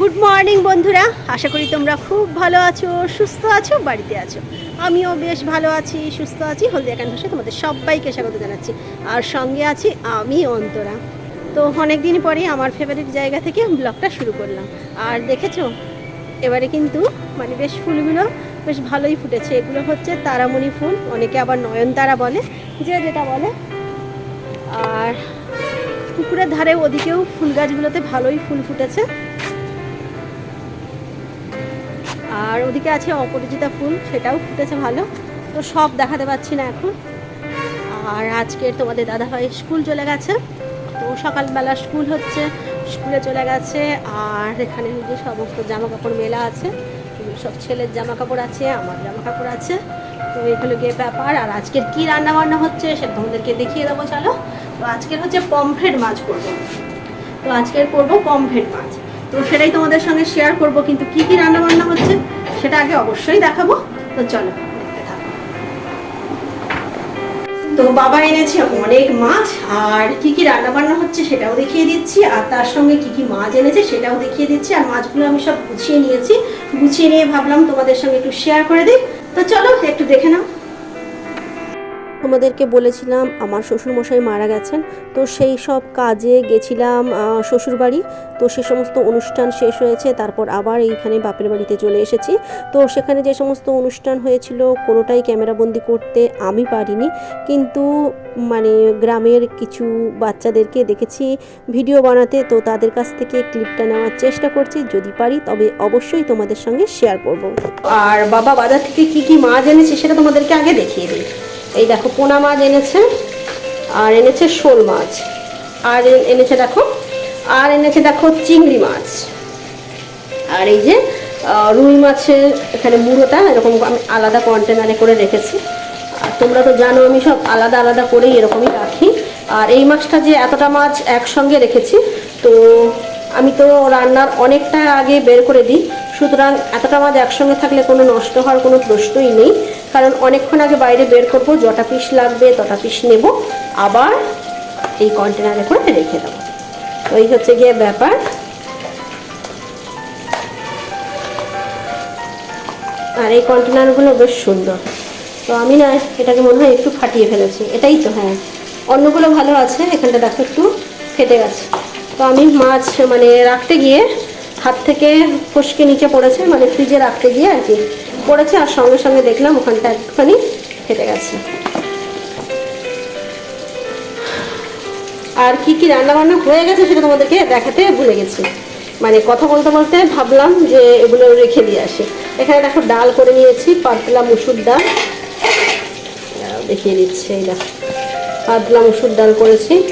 Good morning বন্ধুরা। আশা করি তোমরা খুব ভালো আছো, সুস্থ আছো, বাড়িতে আছো। আমিও বেশ ভালো আছি, সুস্থ আছি। হলদিয়া ক্যানভাসে তোমাদের সবাইকে স্বাগত জানাচ্ছি। আর সঙ্গে আছি আমি, অন্তরা। তো অনেক দিন পরেই আমার ফেভারিট জায়গা থেকে ব্লগটা শুরু করলাম। আর দেখেছ, এবারে কিন্তু মানে বেশ ফুলগুলো বেশ ভালোই ফুটেছে। এগুলো হচ্ছে তারামণি ফুল, অনেকে আবার নয়নতারা বলে, যে যেটা বলে। আর পুকুরের ধারে ওদিকেও ফুল গাছগুলোতে ভালোই ফুল ফুটেছে। আর ওদিকে আছে অপরাজিতা ফুল, সেটাও ফুটেছে ভালো। তো সব দেখাতে পাচ্ছি না এখন। আর আজকে তোমাদের দাদাভাই স্কুল চলে গেছে। তো সকালবেলা স্কুল হচ্ছে, স্কুলে চলে গেছে, আর এখানে যে সমস্ত জামা কাপড় মেলা আছে সব ছেলের জামা কাপড় আছে, আমার জামা কাপড় আছে। তো এগুলো গিয়ে ব্যাপার, আর আজকের কী রান্না বান্না হচ্ছে সেটা তোমাদেরকে দেখিয়ে দেবো, চলো। তো আজকের হচ্ছে পমফ্রেট মাছ করব। তো আজকের করব পমফ্রেট মাছ। তো সেটাই তোমাদের সঙ্গে শেয়ার করব, কিন্তু কি কি রান্না বান্না হচ্ছে সেটা আগে অবশ্যই দেখাবো। তো চলো তো বাবা এনেছে অনেক মাছ, আর কি কি রান্না বান্না হচ্ছে সেটাও দেখিয়ে দিচ্ছি, আর তার সঙ্গে কি কি মাছ এনেছে সেটাও দেখিয়ে দিচ্ছি, আর মাছগুলো আমি সব গুছিয়ে নিয়েছি। গুছিয়ে নিয়ে ভাবলাম তোমাদের সঙ্গে একটু শেয়ার করে দিই। তো চলো, একটু দেখে নাও। তোমাদেরকে বলেছিলাম, আমার শ্বশুরমশাই মারা গেছেন, তো সেই সব কাজে গেছিলাম শ্বশুর বাড়ি তো সে সমস্ত অনুষ্ঠান শেষ হয়েছে, তারপর আবার এইখানে বাপের বাড়িতে চলে এসেছি। তো সেখানে যে সমস্ত অনুষ্ঠান হয়েছিল, কোনোটাই ক্যামেরাবন্দি করতে আমি পারিনি। কিন্তু মানে গ্রামের কিছু বাচ্চাদেরকে দেখেছি ভিডিও বানাতে, তো তাদের কাছ থেকে ক্লিপটা নেওয়ার চেষ্টা করছি। যদি পারি, তবে অবশ্যই তোমাদের সঙ্গে শেয়ার করব। আর বাবা বাজার থেকে কি কি মাছ এনেছে, সেটা তোমাদেরকে আগে দেখিয়ে দিই। এই দেখো, পোনা মাছ এনেছে আর এনেছে শোল মাছ। আর এনেছে দেখো, আর এনেছে দেখো চিংড়ি মাছ। আর এই যে রুই মাছের এখানে মুড়োটা, এরকম আমি আলাদা কন্টেনারে করে রেখেছি। আর তোমরা তো জানো, আমি সব আলাদা আলাদা করেই এরকমই রাখি। আর এই মাছটা যে এতটা মাছ একসঙ্গে রেখেছি, তো আমি তো রান্নার অনেকটা আগে বের করে দিই। সুতরাং এতটা মাছ একসঙ্গে থাকলে কোনো নষ্ট হওয়ার কোনো প্রশ্নই নেই। কারণ অনেকক্ষণ আগে বাইরে বের করব, যটা পিস লাগবে তটা পিস নেব। আবার এই কন্টেনারে করে রেখে দেবো। এই হচ্ছে গিয়ে ব্যাপার। আর এই কন্টেনারগুলো বেশ সুন্দর। তো আমি না এটাকে মনে হয় একটু ফাটিয়ে ফেলেছি। এটাই তো হ্যাঁ। অন্যগুলো ভালো আছে, এখানটা দেখো একটু ফেটে গেছে। তো আমি মাছ মানে রাখতে গিয়ে হাত থেকে ফসকে নিচে পড়েছে মানে ফ্রিজে রাখতে গিয়ে আর কি পড়েছে আর সঙ্গে সঙ্গে দেখলাম ওখানটা একটুখানি ফেটে গেছে। আর কি কি রান্না বান্না হয়ে গেছে সেটা তোমাদেরকে দেখাতে ভুলে গেছি। মানে কথা বলতে বলতে ভাবলাম যে এগুলো রেখে দিয়ে আসি। এখানে দেখো ডাল করে নিয়েছি, পাতলা মুসুর ডাল। দেখিয়ে দিচ্ছি, এই দেখো। পাতলা মুসুর ডাল করেছি।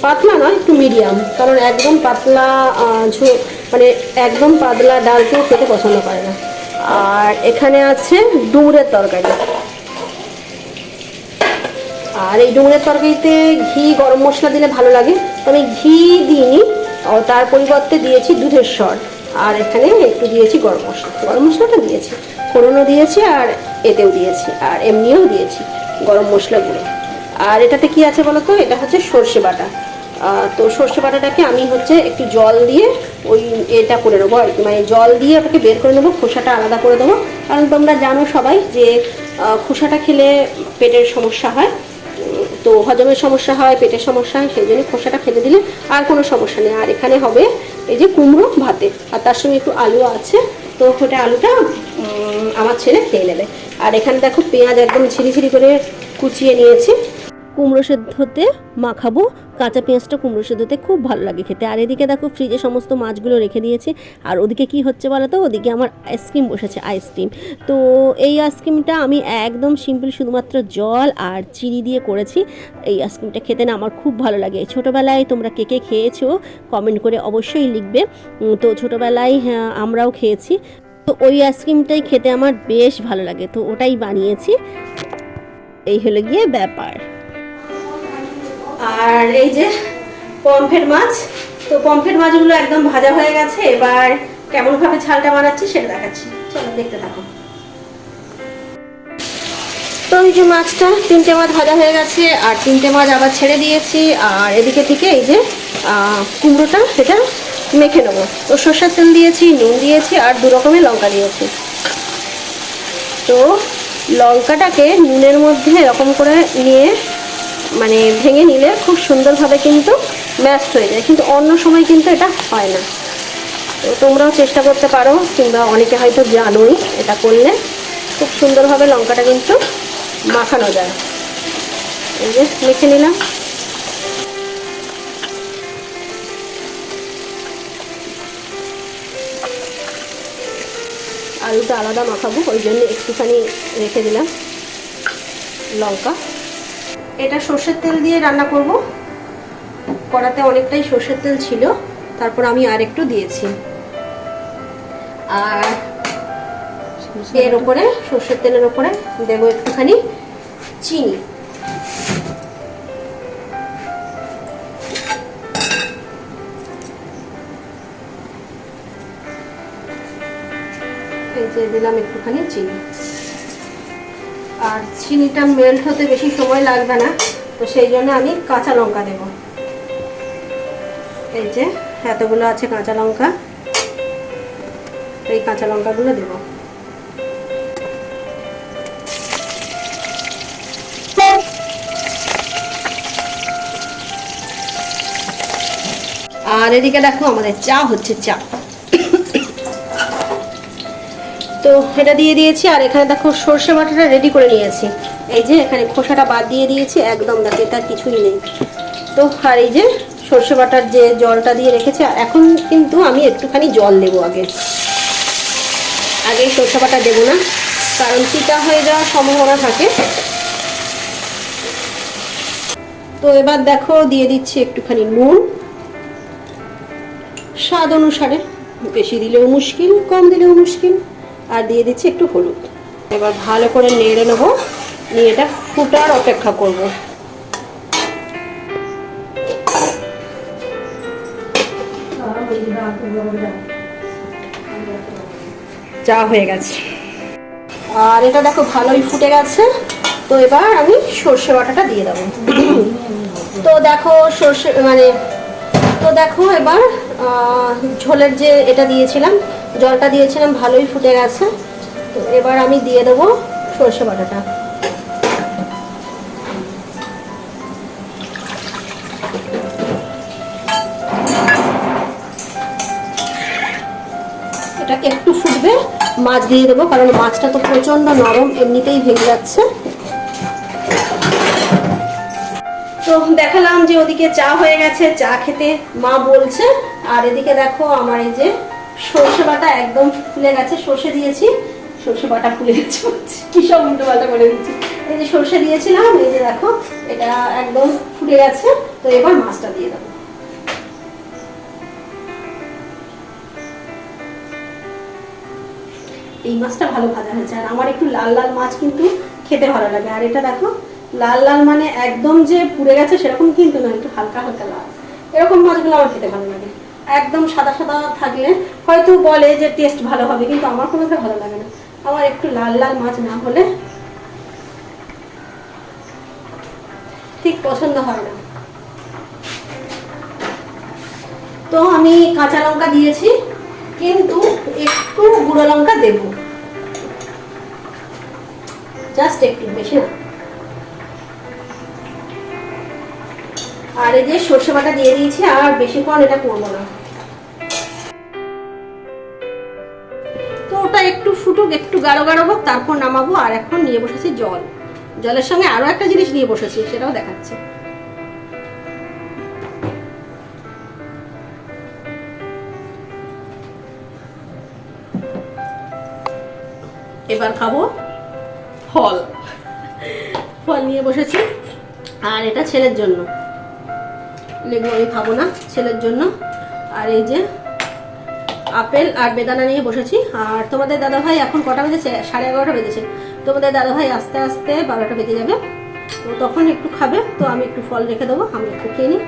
পাতলা নয়, একটু মিডিয়াম, কারণ একদম পাতলা ঝো- মানে একদম পাতলা ডাল কেউ খেতে পছন্দ করে না। আর এখানে আছে ডুমুরের তরকারি। আর এই ডুমুরের তরকারিতে ঘি, গরম মশলা দিলে ভালো লাগে। আমি ঘি দিইনি তার পরিবর্তে দিয়েছি দুধের স্বর আর এখানে একটু দিয়েছি গরম মশলা। গরম মশলাটা দিয়েছি। ফোড়নও দিয়েছি আর এতেও দিয়েছি। আর এমনিও দিয়েছি গরম মশলা গুঁড়ো আর এটাতে কি আছে বলো তো এটা হচ্ছে সর্ষে বাটা। তো সর্ষে বাটাটাকে আমি হচ্ছে একটু জল দিয়ে ওই এটা করে নেব মানে জল দিয়ে ওটাকে বের করে নেব, খোসাটা আলাদা করে দেবো। কারণ তোমরা জানো সবাই যে খোসাটা খেলে পেটের সমস্যা হয়। তো হজমের সমস্যা হয়, পেটের সমস্যা হয়, সেই জন্য খোসাটা ফেলে দিলে আর কোনো সমস্যা নেই। আর এখানে হবে এই যে কুমড়ো ভাতে, আর তার সঙ্গে একটু আলু আছে। তো ওটা আলুটা আমার ছেলে খেয়ে নেবে। আর এখানে দেখো পেঁয়াজ একদম ঝিরি ঝিরি করে কুচিয়ে নিয়েছি। কুমড়ো সেদ্ধতে মাখাবো কাঁচা পেঁয়াজটা কুমড়ো সেদ্ধতে খুব ভালো লাগে খেতে। আর এদিকে দেখো ফ্রিজে সমস্ত মাছগুলো রেখে দিয়েছি। আর ওদিকে কি হচ্ছে বলো তো? ওদিকে আমার আইসক্রিম বসেছে আইসক্রিম তো এই আইসক্রিমটা আমি একদম সিম্পল শুধুমাত্র জল আর চিনি দিয়ে করেছি। এই আইসক্রিমটা খেতে না আমার খুব ভালো লাগে। ছোটোবেলায় তোমরা কে কে খেয়েছো কমেন্ট করে অবশ্যই লিখবে। তো ছোটোবেলায় হ্যাঁ, আমরাও খেয়েছি। তো ওই আইসক্রিমটাই খেতে আমার বেশ ভালো লাগে। তো ওটাই বানিয়েছি। এই হলো গিয়ে ব্যাপার। আর এই যে পমফ্রেট মাছ, তো পমফ্রেট মাছগুলো একদম ভাজা হয়ে গেছে, এবার কেমন ভাবে ঝালটা বানাচ্ছি সেটা দেখাচ্ছি। চলো দেখতে থাকো। তো এই যে মাছটা, তিনটে মাছ ভাজা হয়ে গেছে, আর তিনটে মাছ আবার ছেড়ে দিয়েছি, আর এদিকে থেকে এই যে কুমড়োটা, সেটা মেখে নেব। তো সর্ষের তেল দিয়েছি, নুন দিয়েছি, আর দু রকমের লঙ্কা দিয়েছি। তো লঙ্কাটাকে নুনের মধ্যে এরকম করে নিয়ে মানে ভেঙে নিলে খুব সুন্দরভাবে কিন্তু ম্যাশড হয়ে যায়। কিন্তু অন্য সময় কিন্তু এটা হয় না। তো তোমরাও চেষ্টা করতে পারো, কিংবা অনেকে হয়তো জানোই এটা করলে। খুব সুন্দরভাবে লঙ্কাটা কিন্তু মাখানো যায়। এই যে মেখে নিলাম। আলুটা আলাদা মাখাবো, ওই জন্য একটুখানি রেখে দিলাম লঙ্কা। এটা সর্ষের তেল দিয়ে রান্না করব। কড়াতে অনেকটাই সর্ষের তেল ছিল। তারপর আমি আর একটু দিয়েছি। আর এর ওপরে, সর্ষের তেলের ওপরে দেবো একটুখানি চিনি। দিলাম একটুখানি চিনি। আর চিনিটা মেল্ট হতে বেশি সময় লাগবে না, তো সেই জন্য আমি কাঁচা লঙ্কা দেব। এই যে, এতগুলো আছে কাঁচা লঙ্কা। এই কাঁচা লঙ্কাগুলো দেব। আর এদিকে দেখো আমাদের চা হচ্ছে চা। তো এটা দিয়ে দিয়েছি, আর এখানে দেখো সর্ষে বাটাটা রেডি করে নিয়েছি। এই যে এখানে খোসাটা বাদ দিয়ে দিয়েছি, একদম দেখে তার কিছুই নেই। তো আর এই যে সর্ষে বাটার যে জলটা দিয়ে রেখেছি এখন কিন্তু আমি একটুখানি জল দেবো আগে। আগে সর্ষে বাটা দেবো না, কারণ চিটা হয়ে যাওয়ার সম্ভাবনা থাকে। তো এবার দেখো দিয়ে দিচ্ছি একটুখানি নুন। স্বাদ অনুসারে, বেশি দিলেও মুশকিল, কম দিলেও মুশকিল। আর দিয়ে দিচ্ছি একটু হলুদ। এবার ভালো করে নেড়ে নেব, নিয়ে এটা ফুটার অপেক্ষা করব। চা হয়ে গেছে। আর এটা দেখো ভালোই ফুটে গেছে। তো এবার আমি সর্ষে বাটাটা দিয়ে দেবো। তো দেখো সর্ষে মানে তো দেখো এবার ঝোলের যে এটা দিয়েছিলাম জলটা দিয়েছিলাম, ভালোই ফুটে গেছে। তো এবার আমি দিয়ে দেবো সর্ষে বাটাটা। এটা একটু ফুটবে, মাছ দিয়ে দেবো, কারণ মাছটা তো প্রচণ্ড নরম, এমনিতেই ভেঙে যাচ্ছে। তো দেখালাম যে ওদিকে চা হয়ে গেছে, চা খেতে মা বলছে, আর এদিকে দেখো আমার এই যে সর্ষে বাটা একদম ফুলে গেছে, সর্ষে দিয়েছি, সর্ষে বাটা ফুলে গেছে। কি সব উল্টো পাল্টা করে দিচ্ছি। এই যে সর্ষে দিয়েছিলাম, এই যে দেখো, এটা একদম ফুলে গেছে, তো এবার মাছটা দিয়ে দেবো। এই মাছটা ভালো ভাজা হয়েছে, আর আমার একটু লাল লাল মাছ কিন্তু খেতে ভালো লাগে। আর এটা দেখো, লাল লাল মানে একদম যে পুড়ে গেছে, সেরকম কিন্তু না, একটু হালকা হালকা লাল। এরকম মাছগুলো আমার খেতে ভালো লাগে। একদম সাদা সাদা থাকলে হয়তো বলে যে টেস্ট ভালো হবে, কিন্তু আমার কোনো ভালো লাগে না। আমার একটু লাল লাল মাছ না হলে ঠিক পছন্দ হয় না। তো আমি কাঁচা লঙ্কা দিয়েছি, কিন্তু একটু গুঁড়ো লঙ্কা দেব। জাস্ট একটু বেশি না। আর এই যে সর্ষে বাটা দিয়ে দিয়েছি, আর বেশিক্ষণ এটা করব না। তো একটু ফুটুক, একটু গাঢ় গাঢ় হোক, তারপর নামাবো আর এখন নিয়ে বসেছি জল। জলের সঙ্গে আরও একটা জিনিস নিয়ে বসেছি, সেটাও দেখাচ্ছি। এবার খাব ফল। ফল নিয়ে বসেছি, আর এটা ছেলের জন্য। লেবু আমি খাব না, ছেলের জন্য। আর এই যে আপেল আর বেদানা নিয়ে বসেছি। আর তোমাদের দাদা ভাই এখন কটা বেজেছে? সাড়ে এগারোটা বেজেছে। তোমাদের দাদা ভাই আস্তে আস্তে বারোটা বেজে যাবে। তো তখন একটু খাবে, তো আমি একটু ফল রেখে দেবো, আমি একটু খেয়ে নিই।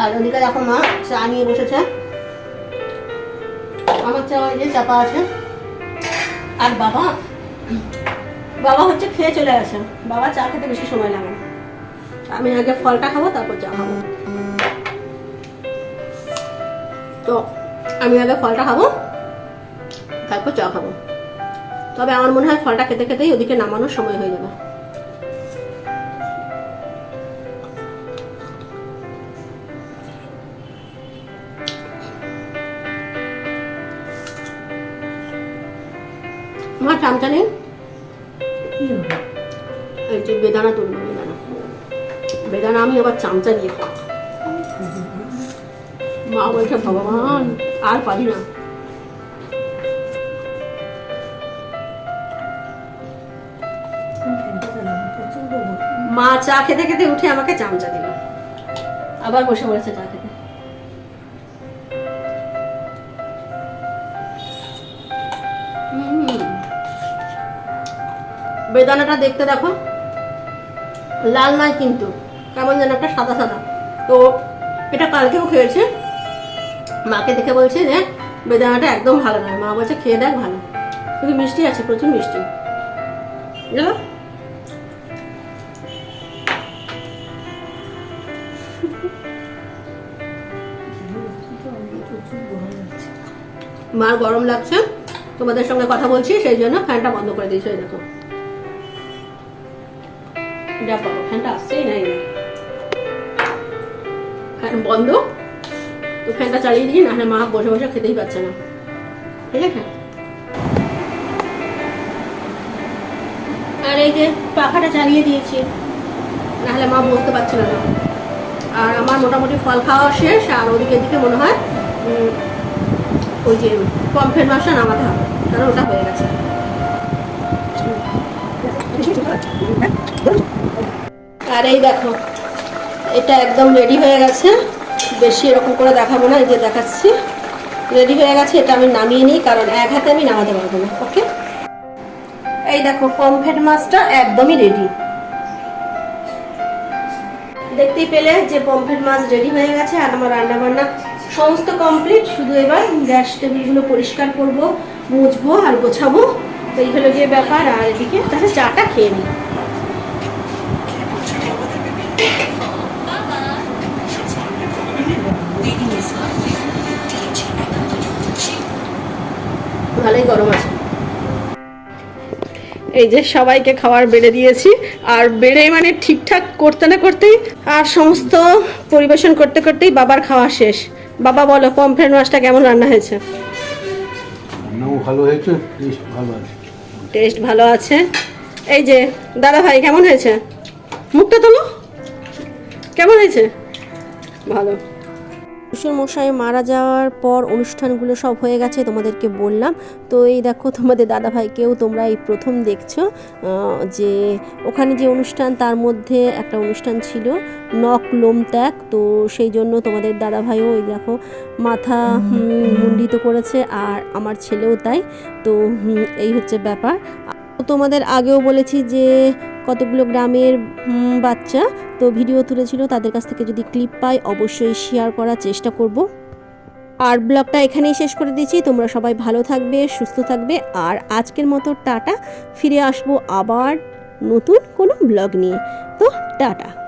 আর ওদিকে দেখো মা, চা নিয়ে বসেছে। আমার চা ওই যে চাপা আছে। আর বাবা বাবা হচ্ছে খেয়ে চলে আসে বাবা চা খেতে বেশি সময় লাগে না। আমি আগে ফলটা খাব তারপর চা খাব। তো আমি আগে ফলটা খাব তারপর চা খাব। তবে আমার মনে হয় ফলটা খেতে খেতেই ওদিকে নামানোর সময় হয়ে যাবে। আমার চামচা নেই এই যে বেদানা তুলবো। বেদানা, আমি আবার চামচা দিয়ে খাব। মা বলছে, ভগবান, আর পারি না। মা চা খেতে খেতে উঠে আমাকে চামচা দিল। আবার বসে পড়েছে চা খেতে। বেদানাটা দেখতে দেখো, লাল নয় কিন্তু। কেমন যেন একটা সাদা সাদা। তো এটা কালকেও খেয়েছে। মাকে দেখে বলছে যে, বেদানাটা একদম ভালো নয়। মা বলছে, খেয়ে দেখ ভালো। কিন্তু মিষ্টি আছে, প্রচুর মিষ্টি। মার গরম লাগছে। তোমাদের সঙ্গে কথা বলছি, সেই জন্য ফ্যানটা বন্ধ করে দিয়েছ। দেখো। যা ফ্যানটা আসছেই নাই না ফ্যান বন্ধ। তো ফ্যানটা চালিয়ে দিই নাহলে মা বসে বসে খেতেই পাচ্ছে না। ঠিক আছে? আর এই যে পাখাটা চালিয়ে দিয়েছি, নাহলে মা বসতে পারছিল না। আর আমার মোটামুটি ফল খাওয়া শেষ, আর ওদিকে দিকে মনে হয় ওই যে পম্পের মাসটা নামাতে হবে, কারণ ওটা হয়ে গেছে। আর এই দেখো এটা একদম রেডি হয়ে গেছে। বেশি এরকম করে দেখাবো না, এই যে দেখাচ্ছি। রেডি হয়ে গেছে, এটা আমি নামিয়ে নিই, কারণ এক হাতে আমি নামাতে পারব না ওকে এই দেখো পমফ্রেট মাছটা একদমই রেডি দেখতেই পেলে যে পমফ্রেট মাছ রেডি হয়ে গেছে, আর আমার রান্না বান্না সমস্ত কমপ্লিট শুধু এবার গ্যাস টেবিলগুলো পরিষ্কার করব, মুছবো আর গোছাবো। তো এই হলো গিয়ে ব্যাপার, আর এদিকে তাহলে চাটা খেয়ে নিই। এই যে সবাইকে খাওয়ার বেড়ে দিয়েছি। আর বেড়ে মানে ঠিকঠাক করতে না করতেই আর সমস্ত পরিবেশন করতে করতেই বাবার খাওয়া শেষ। বাবা বলো পমফ্রেট মাছটা কেমন রান্না হয়েছে? ভালো হয়েছে টেস্ট ভালো আছে। টেস্ট ভালো আছে। এই যে দাদা ভাই কেমন হয়েছে? মুখটা তোলো। কেমন হয়েছে? ভালো। শ্বশুর মশাই মারা যাওয়ার পর অনুষ্ঠানগুলো সব হয়ে গেছে তোমাদেরকে বললাম। তো এই দেখো তোমাদের দাদাভাইকেও তোমরা এই প্রথম দেখছ যে ওখানে যে অনুষ্ঠান তার মধ্যে একটা অনুষ্ঠান ছিল নখ লোম ত্যাগ। তো সেই জন্য তোমাদের দাদাভাইও এই দেখো মাথা মুন্ডিত করেছে আর আমার ছেলেও তাই। তো এই হচ্ছে ব্যাপার। তোমাদের আগেও বলেছি যে কতগুলো গ্রামের বাচ্চা তো ভিডিও তুলেছিল, তাদের কাছ থেকে যদি ক্লিপ পাই, অবশ্যই শেয়ার করার চেষ্টা করব। আর ব্লগটা এখানেই শেষ করে দিচ্ছি। তোমরা সবাই ভালো থাকবে, সুস্থ থাকবে। আর আজকের মতো টাটা। ফিরে আসব আবার নতুন কোনো ব্লগ নিয়ে। তো টাটা।